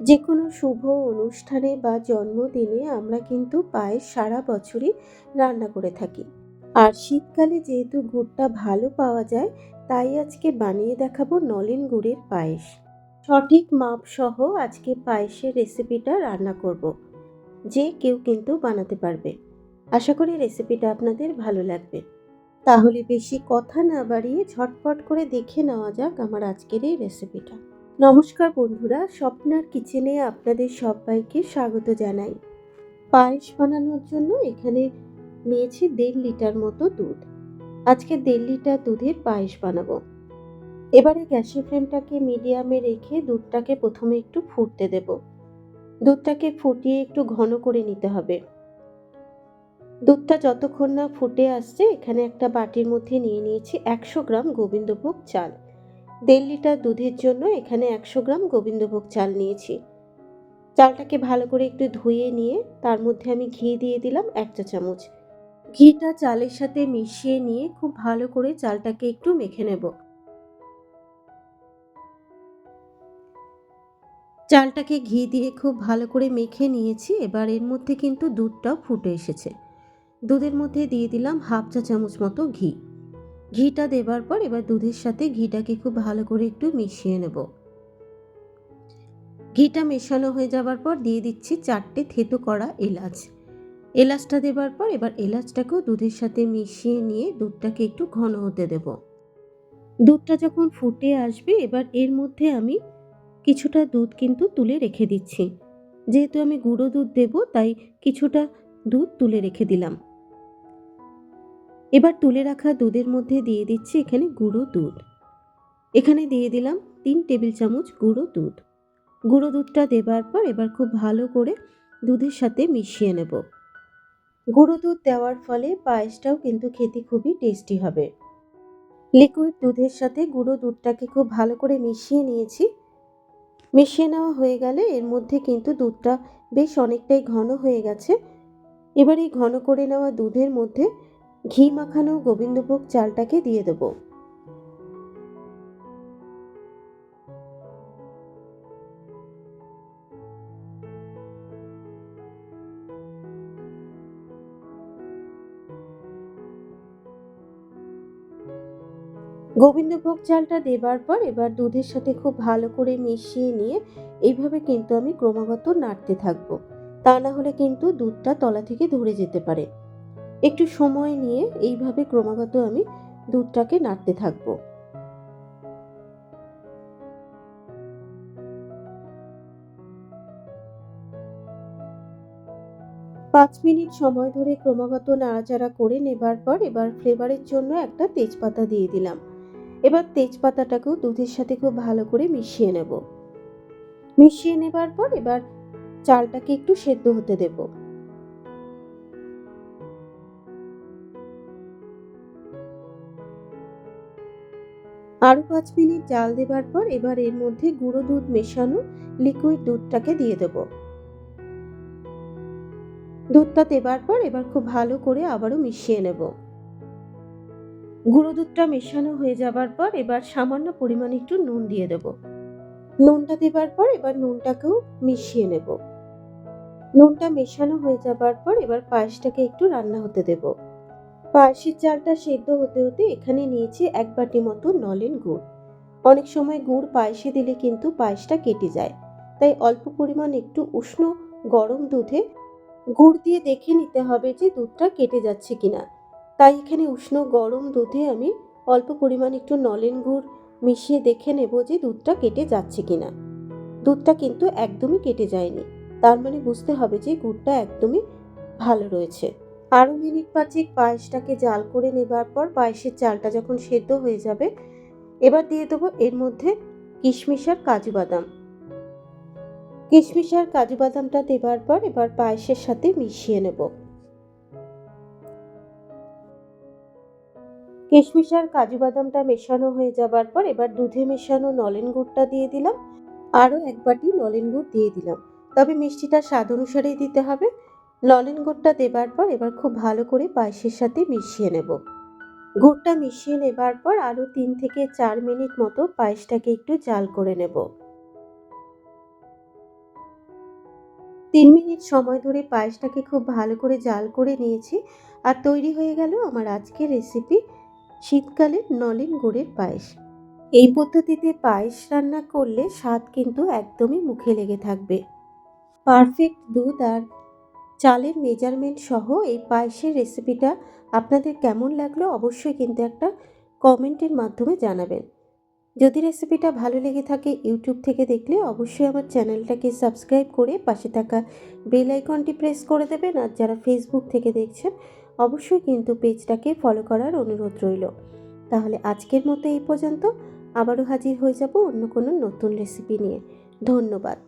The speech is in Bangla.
যে কোনো শুভ অনুষ্ঠানে বা জন্মদিনে আমরা কিন্তু পায়েস সারা বছরই রান্না করে থাকি। আর শীতকালে যেহেতু গুড়টা ভালো পাওয়া যায়, তাই আজকে বানিয়ে দেখাবো নলেন গুড়ের পায়েস। সঠিক মাপ সহ আজকে পায়েসের রেসিপিটা রান্না করব। যে কেউ কিন্তু বানাতে পারবে। আশা করি রেসিপিটা আপনাদের ভালো লাগবে। তাহলে বেশি কথা না বাড়িয়ে ঝটপট করে দেখে নেওয়া যাক আমার আজকের এই রেসিপিটা। নমস্কার বন্ধুরা, স্বপ্নার কিচেনে আপনাদের সবাইকে স্বাগত জানাই। পায়েস বানানোর জন্য এখানে নিয়েছি দেড় লিটার মতো দুধ। আজকে দেড় লিটার দুধের পায়েস বানাবো। এবারে গ্যাসের ফ্লেমটাকে মিডিয়ামে রেখে দুধটাকে প্রথমে একটু ফুটতে দেব। দুধটাকে ফুটিয়ে একটু ঘন করে নিতে হবে। দুধটা যতক্ষণ না ফুটে আসছে, এখানে একটা বাটির মধ্যে নিয়ে নিয়েছি একশো গ্রাম গোবিন্দভোগ চাল। দেড় লিটার দুধের জন্য এখানে একশো গ্রাম গোবিন্দভোগ চাল নিয়েছি। চালটাকে ভালো করে একটু ধুয়ে নিয়ে তার মধ্যে আমি ঘি দিয়ে দিলাম এক চা চামচ। ঘিটা চালের সাথে মিশিয়ে নিয়ে খুব ভালো করে চালটাকে একটু মেখে নেব। চালটাকে ঘি দিয়ে খুব ভালো করে মেখে নিয়েছি, এবার এর মধ্যে কিন্তু দুধটাও ফুটে এসেছে। দুধের মধ্যে দিয়ে দিলাম হাফ চা চামচ মতো ঘি। ঘিটা দেবার পর এবার দুধের সাথে ঘিটাকে খুব ভালো করে একটু মিশিয়ে নেব। ঘিটা মেশানো হয়ে যাবার পর দিয়ে দিচ্ছি চারটে থেতো করা এলাচ। এলাচটা দেবার পর এবার এলাচটাকেও দুধের সাথে মিশিয়ে নিয়ে দুধটাকে একটু ঘন হতে দেব। দুধটা যখন ফুটে আসবে, এবার এর মধ্যে আমি কিছুটা দুধ কিন্তু তুলে রেখে দিচ্ছি। যেহেতু আমি গুঁড়ো দুধ দেব, তাই কিছুটা দুধ তুলে রেখে দিলাম। এবার তুলে রাখা দুধের মধ্যে দিয়ে দিচ্ছি এখানে গুঁড়ো দুধ। এখানে দিয়ে দিলাম তিন টেবিল চামচ গুঁড়ো দুধ। গুঁড়ো দুধটা দেবার পর এবার খুব ভালো করে দুধের সাথে মিশিয়ে নেব। গুঁড়ো দুধ দেওয়ার ফলে পায়েসটাও কিন্তু খেতে খুবই টেস্টি হবে। লিকুইড দুধের সাথে গুঁড়ো দুধটাকে খুব ভালো করে মিশিয়ে নিয়েছি। মিশিয়ে নেওয়া হয়ে গেলে এর মধ্যে কিন্তু দুধটা বেশ অনেকটাই ঘন হয়ে গেছে। এবার এই ঘন করে নেওয়া দুধের মধ্যে ঘি মাখানো গোবিন্দভোগ চালটাকে দিয়ে দেব। গোবিন্দভোগ চালটা দেবার পর এবার দুধের সাথে খুব ভালো করে মিশিয়ে নিয়ে এইভাবে কিন্তু আমি ক্রমাগত নাড়তে থাকব। তা না হলে কিন্তু দুধটা তলা থেকে ধরে যেতে পারে। একটু সময় নিয়ে এইভাবে ক্রমাগত আমি দুধটাকে নাড়তে থাকব। পাঁচ মিনিট সময় ধরে ক্রমাগত নাড়াচাড়া করে নেবার পর এবার ফ্লেভারের জন্য একটা তেজপাতা দিয়ে দিলাম। এবার তেজপাতাটাকেও দুধের সাথে খুব ভালো করে মিশিয়ে নেব। মিশিয়ে নেবার পর এবার চালটাকে একটু সেদ্ধ হতে দেবো। আরও পাঁচ মিনিট জাল দেবার পর এবার এর মধ্যে গুঁড়ো দুধ মেশানো লিকুইড দুধটাকে দিয়ে দেব। দুধটা দেবার পর এবার খুব ভালো করে আবারও মিশিয়ে নেব। গুঁড়ো দুধটা মেশানো হয়ে যাবার পর এবার সামান্য পরিমাণে একটু নুন দিয়ে দেব। নুনটা দেবার পর এবার নুনটাকেও মিশিয়ে নেব। নুনটা মেশানো হয়ে যাবার পর এবার পায়েসটাকে একটু রান্না হতে দেবো। পার্সির চালটা সেদ্ধ হতে হতে এখানে নিয়েছি এক বাটি মতো নলেন গুড়। অনেক সময় গুড় পায়েসে দিলে কিন্তু পায়েসটা কেটে যায়। তাই অল্প পরিমাণ একটু উষ্ণ গরম দুধে গুড় দিয়ে দেখে নিতে হবে যে দুধটা কেটে যাচ্ছে কিনা। তাই এখানে উষ্ণ গরম দুধে আমি অল্প পরিমাণ একটু নলেন গুড় মিশিয়ে দেখে নেব যে দুধটা কেটে যাচ্ছে কিনা। দুধটা কিন্তু একদমই কেটে যায়নি। তার মানে বুঝতে হবে যে গুড়টা একদমই ভালো রয়েছে। আরও মিনিট পাঁচেক পায়েসটাকে জাল করে নেবার পর পায়েসের চালটা যখন সেদ্ধ হয়ে যাবে, এবার দিয়ে দেবো এর মধ্যে কিশমিশ আর কাজু বাদাম। কিশমিশ আর কাজু বাদামটা দেবার পর এবার পায়েসের সাথে মিশিয়ে নেব। কিশমিশ আর কাজু বাদামটা মেশানো হয়ে যাবার পর এবার দুধে মেশানো নলেন গুড়টা দিয়ে দিলাম। আরও এক বাটি নলেন গুড় দিয়ে দিলাম। তবে মিষ্টিটা স্বাদ অনুসারেই দিতে হবে। ললেন গুড়টা দেবার পর এবার খুব ভালো করে পায়েসের সাথে মিশিয়ে নেব। গুড়টা মিশিয়ে নেবার পর আরও তিন থেকে চার মিনিট মতো পায়েসটাকে একটু জাল করে নেব। তিন মিনিট সময় ধরে পায়েসটাকে খুব ভালো করে জাল করে নিয়েছি আর তৈরি হয়ে গেল আমার আজকের রেসিপি শীতকালের নলেন গুড়ের পায়েস। এই পদ্ধতিতে পায়েস রান্না করলে স্বাদ কিন্তু একদমই মুখে লেগে থাকবে। পারফেক্ট দুধ আর চালের মেজারমেন্ট সহ এই পায়েসের রেসিপিটা আপনাদের কেমন লাগল অবশ্যই কিন্তু একটা কমেন্টের মাধ্যমে জানাবেন। যদি রেসিপিটা ভালো লেগে থাকে ইউটিউব থেকে দেখলে অবশ্যই আমার চ্যানেলটাকে সাবস্ক্রাইব করে পাশে থাকা বেল আইকনটি প্রেস করে দেবেন আর যারা ফেসবুক থেকে দেখছেন অবশ্যই কিন্তু পেজটাকে ফলো করার অনুরোধ রইল। তাহলে আজকের মতো এই পর্যন্ত আবারও হাজির হয়ে যাব অন্য কোনো নতুন রেসিপি নিয়ে। ধন্যবাদ।